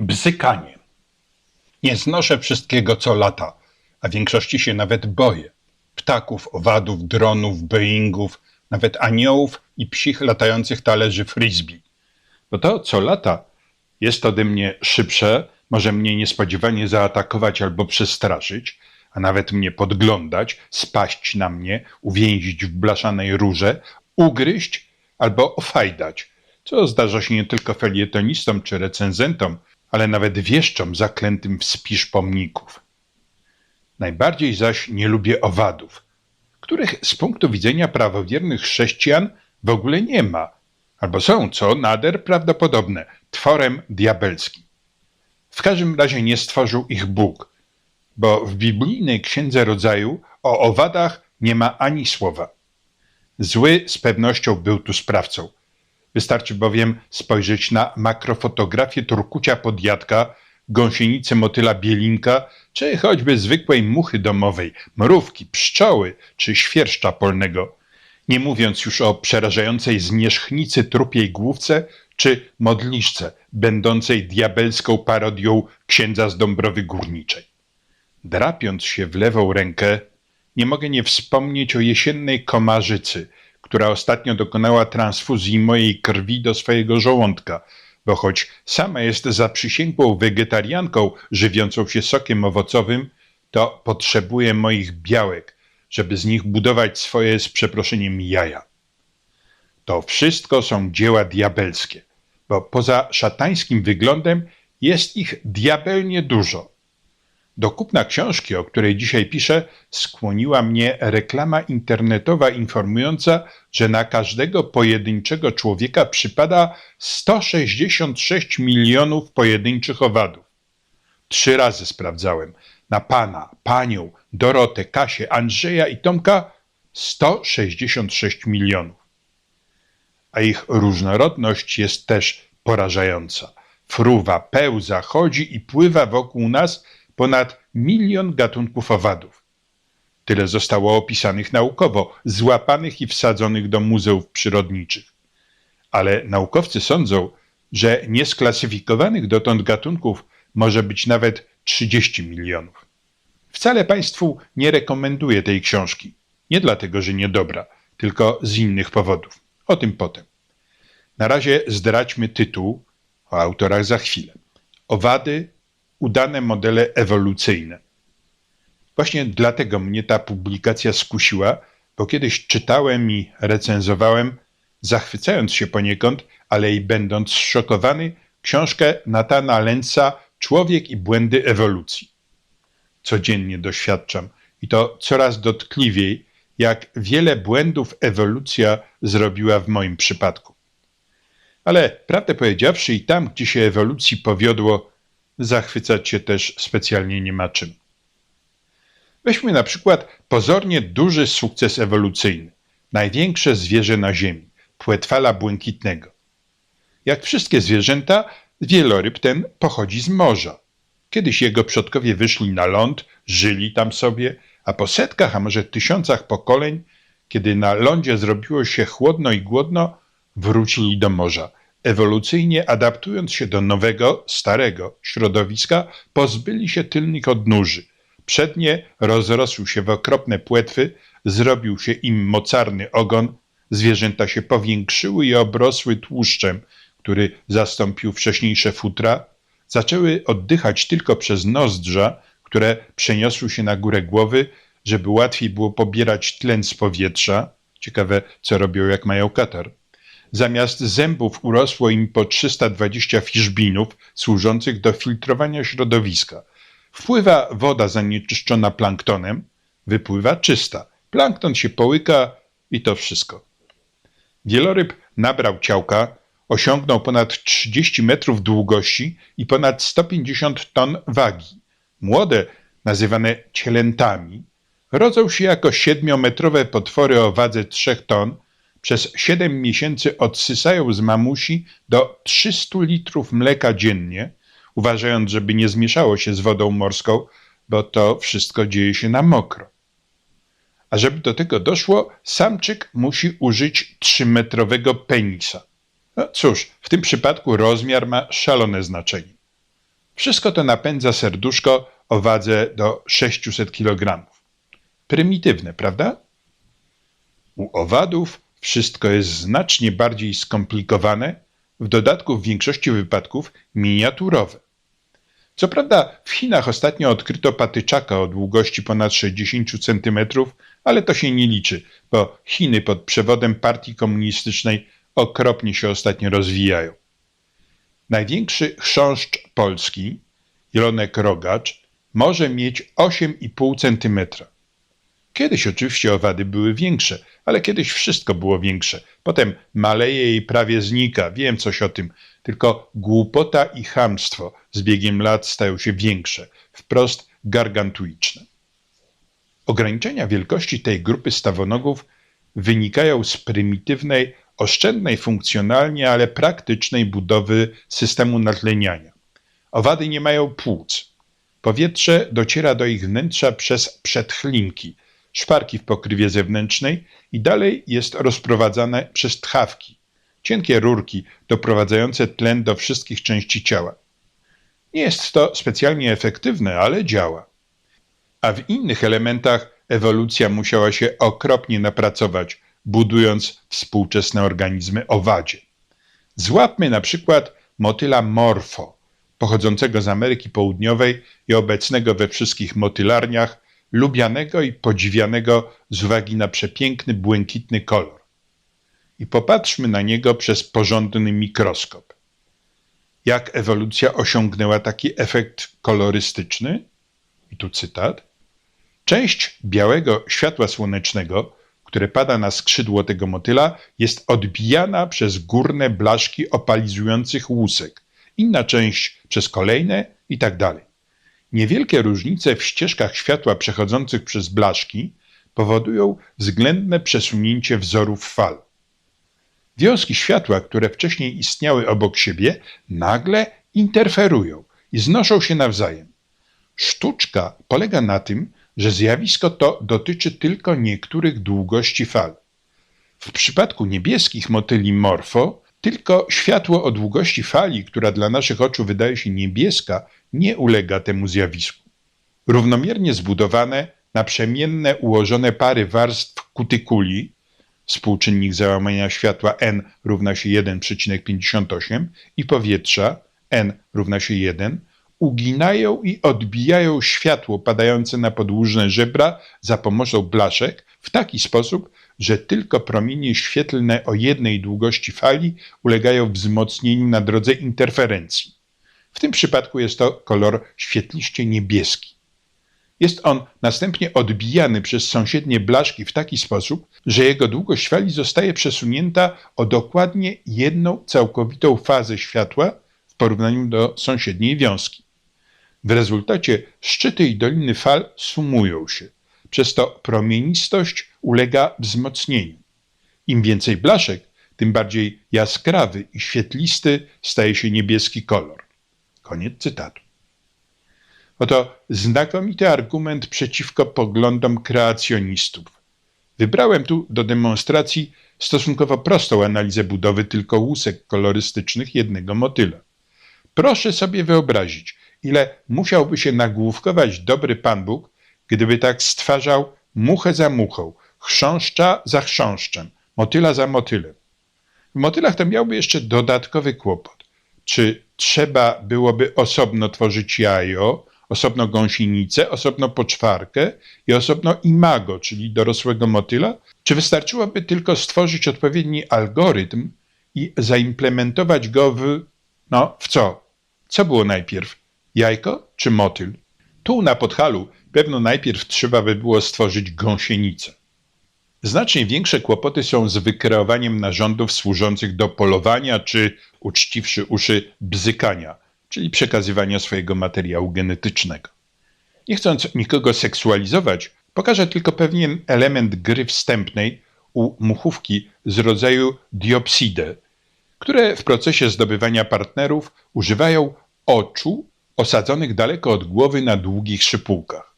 Bzykanie. Nie znoszę wszystkiego, co lata, a większości się nawet boję. Ptaków, owadów, dronów, boeingów, nawet aniołów i psich latających talerzy frisbee. Bo to, co lata, jest ode mnie szybsze, może mnie niespodziewanie zaatakować albo przestraszyć, a nawet mnie podglądać, spaść na mnie, uwięzić w blaszanej rurze, ugryźć albo ofajdać, co zdarza się nie tylko felietonistom czy recenzentom, ale nawet wieszczom zaklętym w spisz pomników. Najbardziej zaś nie lubię owadów, których z punktu widzenia prawowiernych chrześcijan w ogóle nie ma, albo są, co nader prawdopodobne, tworem diabelskim. W każdym razie nie stworzył ich Bóg, bo w biblijnej Księdze Rodzaju o owadach nie ma ani słowa. Zły z pewnością był tu sprawcą. Wystarczy bowiem spojrzeć na makrofotografię turkucia podjadka, gąsienicy motyla bielinka, czy choćby zwykłej muchy domowej, mrówki, pszczoły czy świerszcza polnego. Nie mówiąc już o przerażającej zmierzchnicy trupiej główce czy modliszce, będącej diabelską parodią księdza z Dąbrowy Górniczej. Drapiąc się w lewą rękę, nie mogę nie wspomnieć o jesiennej komarzycy, która ostatnio dokonała transfuzji mojej krwi do swojego żołądka, bo choć sama jest zaprzysięgłą wegetarianką żywiącą się sokiem owocowym, to potrzebuje moich białek, żeby z nich budować swoje z przeproszeniem jaja. To wszystko są dzieła diabelskie, bo poza szatańskim wyglądem jest ich diabelnie dużo. Do kupna książki, o której dzisiaj piszę, skłoniła mnie reklama internetowa informująca, że na każdego pojedynczego człowieka przypada 166 milionów pojedynczych owadów. Trzy razy sprawdzałem. Na pana, panią, Dorotę, Kasię, Andrzeja i Tomka 166 milionów. A ich różnorodność jest też porażająca. Fruwa, pełza, chodzi i pływa wokół nas ponad milion gatunków owadów. Tyle zostało opisanych naukowo, złapanych i wsadzonych do muzeów przyrodniczych. Ale naukowcy sądzą, że niesklasyfikowanych dotąd gatunków może być nawet 30 milionów. Wcale Państwu nie rekomenduję tej książki. Nie dlatego, że niedobra, tylko z innych powodów. O tym potem. Na razie zdradźmy tytuł, o autorach za chwilę. Owady udane modele ewolucyjne. Właśnie dlatego mnie ta publikacja skusiła, bo kiedyś czytałem i recenzowałem, zachwycając się poniekąd, ale i będąc zszokowany, książkę Natana Lenza Człowiek i błędy ewolucji. Codziennie doświadczam i to coraz dotkliwiej, jak wiele błędów ewolucja zrobiła w moim przypadku. Ale prawdę powiedziawszy, i tam, gdzie się ewolucji powiodło, zachwycać się też specjalnie nie ma czym. Weźmy na przykład pozornie duży sukces ewolucyjny. Największe zwierzę na Ziemi, płetwala błękitnego. Jak wszystkie zwierzęta, wieloryb ten pochodzi z morza. Kiedyś jego przodkowie wyszli na ląd, żyli tam sobie, a po setkach, a może tysiącach pokoleń, kiedy na lądzie zrobiło się chłodno i głodno, wrócili do morza. Ewolucyjnie adaptując się do nowego, starego środowiska, pozbyli się tylnych odnóży. Przednie rozrosły się w okropne płetwy, zrobił się im mocarny ogon, zwierzęta się powiększyły i obrosły tłuszczem, który zastąpił wcześniejsze futra, zaczęły oddychać tylko przez nozdrza, które przeniosły się na górę głowy, żeby łatwiej było pobierać tlen z powietrza. Ciekawe, co robią, jak mają katar. Zamiast zębów urosło im po 320 fiszbinów służących do filtrowania środowiska. Wpływa woda zanieczyszczona planktonem, wypływa czysta. Plankton się połyka i to wszystko. Wieloryb nabrał ciałka, osiągnął ponad 30 metrów długości i ponad 150 ton wagi. Młode, nazywane cielętami, rodzą się jako siedmiometrowe potwory o wadze 3 ton, przez 7 miesięcy odsysają z mamusi do 300 litrów mleka dziennie, uważając, żeby nie zmieszało się z wodą morską, bo to wszystko dzieje się na mokro. A żeby do tego doszło, samczyk musi użyć trzymetrowego penisa. No cóż, w tym przypadku rozmiar ma szalone znaczenie. Wszystko to napędza serduszko o wadze do 600 kg. Prymitywne, prawda? U owadów wszystko jest znacznie bardziej skomplikowane, w dodatku w większości wypadków miniaturowe. Co prawda w Chinach ostatnio odkryto patyczaka o długości ponad 60 cm, ale to się nie liczy, bo Chiny pod przewodem partii komunistycznej okropnie się ostatnio rozwijają. Największy chrząszcz polski, jelonek rogacz, może mieć 8,5 cm. Kiedyś oczywiście owady były większe, ale kiedyś wszystko było większe. Potem maleje i prawie znika, wiem coś o tym. Tylko głupota i chamstwo z biegiem lat stają się większe, wprost gargantuiczne. Ograniczenia wielkości tej grupy stawonogów wynikają z prymitywnej, oszczędnej funkcjonalnie, ale praktycznej budowy systemu natleniania. Owady nie mają płuc. Powietrze dociera do ich wnętrza przez przedchlinki, szparki w pokrywie zewnętrznej i dalej jest rozprowadzane przez tchawki, cienkie rurki doprowadzające tlen do wszystkich części ciała. Nie jest to specjalnie efektywne, ale działa. A w innych elementach ewolucja musiała się okropnie napracować, budując współczesne organizmy owadzie. Złapmy na przykład motyla morfo, pochodzącego z Ameryki Południowej i obecnego we wszystkich motylarniach, lubianego i podziwianego z uwagi na przepiękny, błękitny kolor. I popatrzmy na niego przez porządny mikroskop. Jak ewolucja osiągnęła taki efekt kolorystyczny? I tu cytat. Część białego światła słonecznego, które pada na skrzydło tego motyla, jest odbijana przez górne blaszki opalizujących łusek, inna część przez kolejne i tak dalej. Niewielkie różnice w ścieżkach światła przechodzących przez blaszki powodują względne przesunięcie wzorów fal. Wiązki światła, które wcześniej istniały obok siebie, nagle interferują i znoszą się nawzajem. Sztuczka polega na tym, że zjawisko to dotyczy tylko niektórych długości fal. W przypadku niebieskich motyli morfo tylko światło o długości fali, która dla naszych oczu wydaje się niebieska, nie ulega temu zjawisku. Równomiernie zbudowane, naprzemienne ułożone pary warstw kutykuli, współczynnik załamania światła n równa się 1,58 i powietrza n równa się 1, uginają i odbijają światło padające na podłużne żebra za pomocą blaszek w taki sposób, że tylko promienie świetlne o jednej długości fali ulegają wzmocnieniu na drodze interferencji. W tym przypadku jest to kolor świetliście niebieski. Jest on następnie odbijany przez sąsiednie blaszki w taki sposób, że jego długość fali zostaje przesunięta o dokładnie jedną całkowitą fazę światła w porównaniu do sąsiedniej wiązki. W rezultacie szczyty i doliny fal sumują się. Przez to promienistość ulega wzmocnieniu. Im więcej blaszek, tym bardziej jaskrawy i świetlisty staje się niebieski kolor. Koniec cytatu. Oto znakomity argument przeciwko poglądom kreacjonistów. Wybrałem tu do demonstracji stosunkowo prostą analizę budowy tylko łusek kolorystycznych jednego motyla. Proszę sobie wyobrazić, ile musiałby się nagłówkować dobry Pan Bóg, gdyby tak stwarzał muchę za muchą, chrząszcza za chrząszczem, motyla za motylem. W motylach to miałby jeszcze dodatkowy kłopot. Czy trzeba byłoby osobno tworzyć jajo, osobno gąsienicę, osobno poczwarkę i osobno imago, czyli dorosłego motyla? Czy wystarczyłoby tylko stworzyć odpowiedni algorytm i zaimplementować go w, no, w co? Co było najpierw? Jajko czy motyl? Tu na Podhalu pewno najpierw trzeba by było stworzyć gąsienicę. Znacznie większe kłopoty są z wykreowaniem narządów służących do polowania czy, uczciwszy uszy, bzykania, czyli przekazywania swojego materiału genetycznego. Nie chcąc nikogo seksualizować, pokażę tylko pewien element gry wstępnej u muchówki z rodzaju diopsidae, które w procesie zdobywania partnerów używają oczu osadzonych daleko od głowy na długich szypułkach.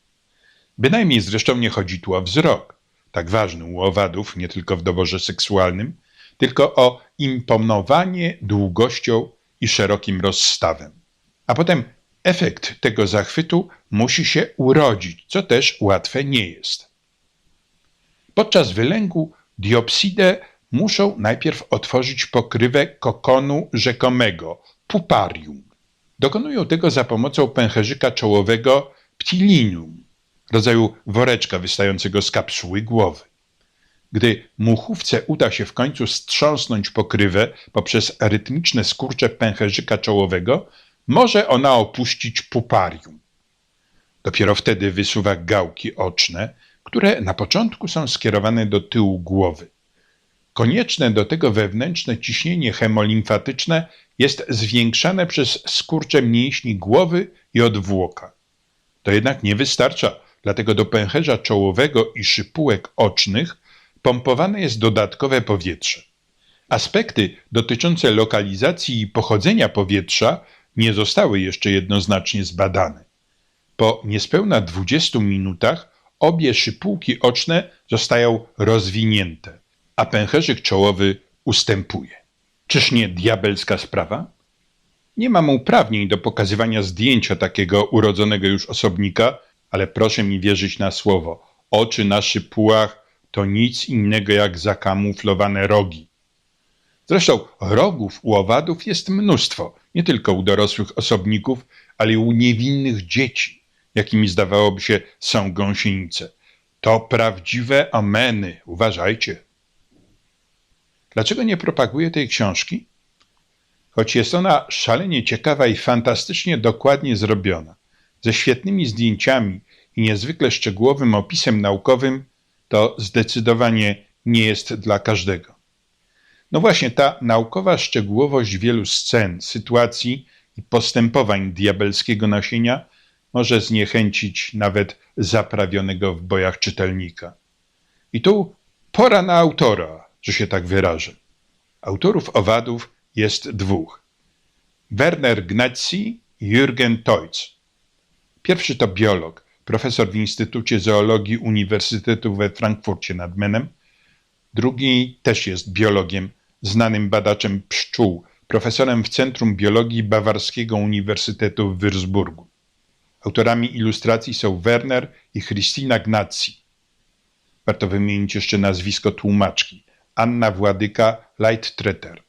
Bynajmniej zresztą nie chodzi tu o wzrok, tak ważny u owadów, nie tylko w doborze seksualnym, tylko o imponowanie długością i szerokim rozstawem. A potem Efekt tego zachwytu musi się urodzić, co też łatwe nie jest. Podczas wylęgu diopsidę muszą najpierw otworzyć pokrywę kokonu rzekomego, puparium. Dokonują tego za pomocą pęcherzyka czołowego ptilinium, rodzaju woreczka wystającego z kapsuły głowy. Gdy muchówce uda się w końcu strząsnąć pokrywę poprzez rytmiczne skurcze pęcherzyka czołowego, może ona opuścić puparium. Dopiero wtedy wysuwa gałki oczne, które na początku są skierowane do tyłu głowy. Konieczne do tego wewnętrzne ciśnienie hemolimfatyczne jest zwiększane przez skurcze mięśni głowy i odwłoka. To jednak nie wystarcza, dlatego do pęcherza czołowego i szypułek ocznych pompowane jest dodatkowe powietrze. Aspekty dotyczące lokalizacji i pochodzenia powietrza nie zostały jeszcze jednoznacznie zbadane. Po niespełna 20 minutach obie szypułki oczne zostają rozwinięte, a pęcherzyk czołowy ustępuje. Czyż nie diabelska sprawa? Nie mam uprawnień do pokazywania zdjęcia takiego urodzonego już osobnika, ale proszę mi wierzyć na słowo. Oczy na szypułach to nic innego jak zakamuflowane rogi. Zresztą rogów u owadów jest mnóstwo, nie tylko u dorosłych osobników, ale i u niewinnych dzieci, jakimi zdawałoby się są gąsienice. To prawdziwe ameny, uważajcie. Dlaczego nie propaguję tej książki? Choć jest ona szalenie ciekawa i fantastycznie dokładnie zrobiona, ze świetnymi zdjęciami i niezwykle szczegółowym opisem naukowym, to zdecydowanie nie jest dla każdego. No właśnie, ta naukowa szczegółowość wielu scen, sytuacji i postępowań diabelskiego nasienia może zniechęcić nawet zaprawionego w bojach czytelnika. I tu pora na autora, że się tak wyrażę. Autorów owadów jest dwóch. Werner Gnazzi i Jürgen Teutz. Pierwszy to biolog, profesor w Instytucie Zoologii Uniwersytetu we Frankfurcie nad Menem. Drugi też jest biologiem, znanym badaczem pszczół, profesorem w Centrum Biologii Bawarskiego Uniwersytetu w Würzburgu. Autorami ilustracji są Werner i Christina Gnazzi. Warto wymienić jeszcze nazwisko tłumaczki. Anna Władyka Leittreter.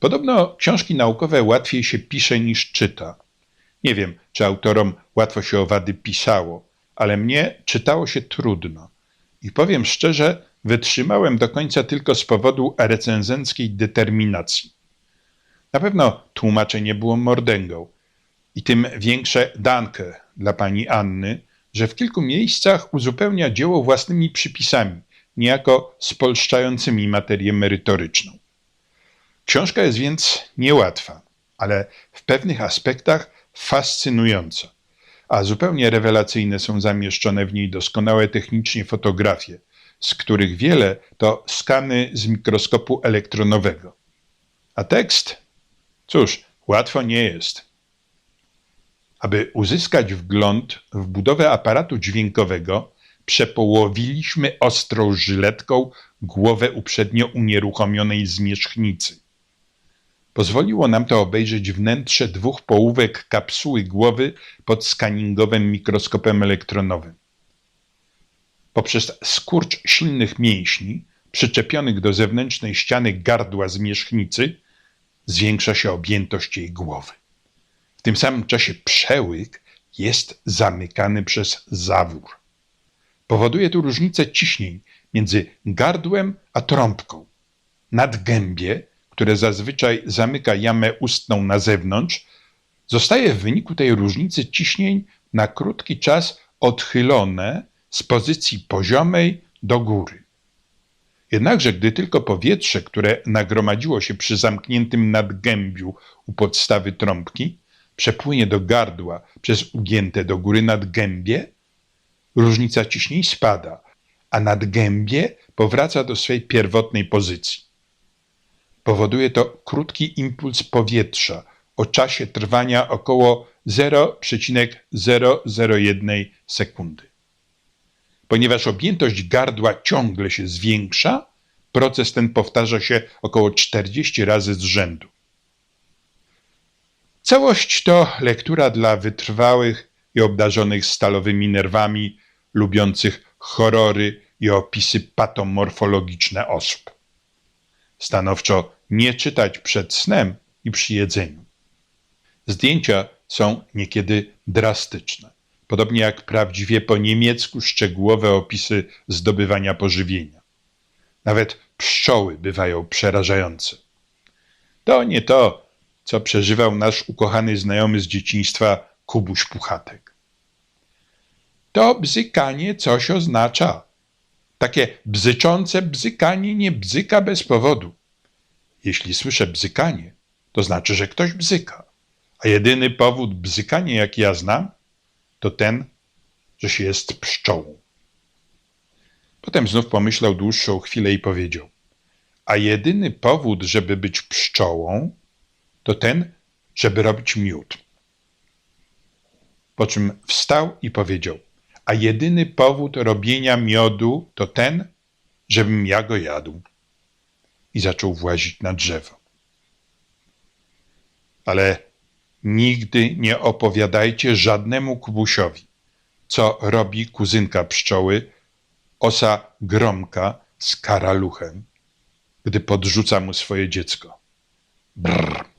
Podobno książki naukowe łatwiej się pisze niż czyta. Nie wiem, czy autorom łatwo się owady pisało, ale mnie czytało się trudno. I powiem szczerze, wytrzymałem do końca tylko z powodu recenzenckiej determinacji. Na pewno tłumaczenie było mordęgą i tym większe dankę dla pani Anny, że w kilku miejscach uzupełnia dzieło własnymi przypisami, niejako spolszczającymi materię merytoryczną. Książka jest więc niełatwa, ale w pewnych aspektach fascynująca, a zupełnie rewelacyjne są zamieszczone w niej doskonałe technicznie fotografie, z których wiele to skany z mikroskopu elektronowego. A tekst? Cóż, łatwo nie jest. Aby uzyskać wgląd w budowę aparatu dźwiękowego, przepołowiliśmy ostrą żyletką głowę uprzednio unieruchomionej zmierzchnicy. Pozwoliło nam to obejrzeć wnętrze dwóch połówek kapsuły głowy pod skaningowym mikroskopem elektronowym. Poprzez skurcz silnych mięśni przyczepionych do zewnętrznej ściany gardła zmierzchnicy zwiększa się objętość jej głowy. W tym samym czasie przełyk jest zamykany przez zawór. Powoduje to różnicę ciśnień między gardłem a trąbką. Nadgębie, które zazwyczaj zamyka jamę ustną na zewnątrz, zostaje w wyniku tej różnicy ciśnień na krótki czas odchylone z pozycji poziomej do góry. Jednakże, gdy tylko powietrze, które nagromadziło się przy zamkniętym nadgębiu u podstawy trąbki, przepłynie do gardła przez ugięte do góry nadgębie, różnica ciśnień spada, a nadgębie powraca do swej pierwotnej pozycji. Powoduje to krótki impuls powietrza o czasie trwania około 0,001 sekundy. Ponieważ objętość gardła ciągle się zwiększa, proces ten powtarza się około 40 razy z rzędu. Całość to lektura dla wytrwałych i obdarzonych stalowymi nerwami, lubiących horrory i opisy patomorfologiczne osób. Stanowczo nie czytać przed snem i przy jedzeniu. Zdjęcia są niekiedy drastyczne, podobnie jak prawdziwie po niemiecku szczegółowe opisy zdobywania pożywienia. Nawet pszczoły bywają przerażające. To nie to, co przeżywał nasz ukochany znajomy z dzieciństwa Kubuś Puchatek. To bzykanie coś oznacza. Takie bzyczące bzykanie nie bzyka bez powodu. Jeśli słyszę bzykanie, to znaczy, że ktoś bzyka. A jedyny powód bzykania, jaki ja znam, to ten, że się jest pszczołą. Potem znów pomyślał dłuższą chwilę i powiedział: A jedyny powód, żeby być pszczołą, to ten, żeby robić miód. Po czym wstał i powiedział: A jedyny powód robienia miodu to ten, żebym ja go jadł. I zaczął włazić na drzewo. Ale nigdy nie opowiadajcie żadnemu kubusiowi, co robi kuzynka pszczoły, osa gromka z karaluchem, gdy podrzuca mu swoje dziecko. Brrr.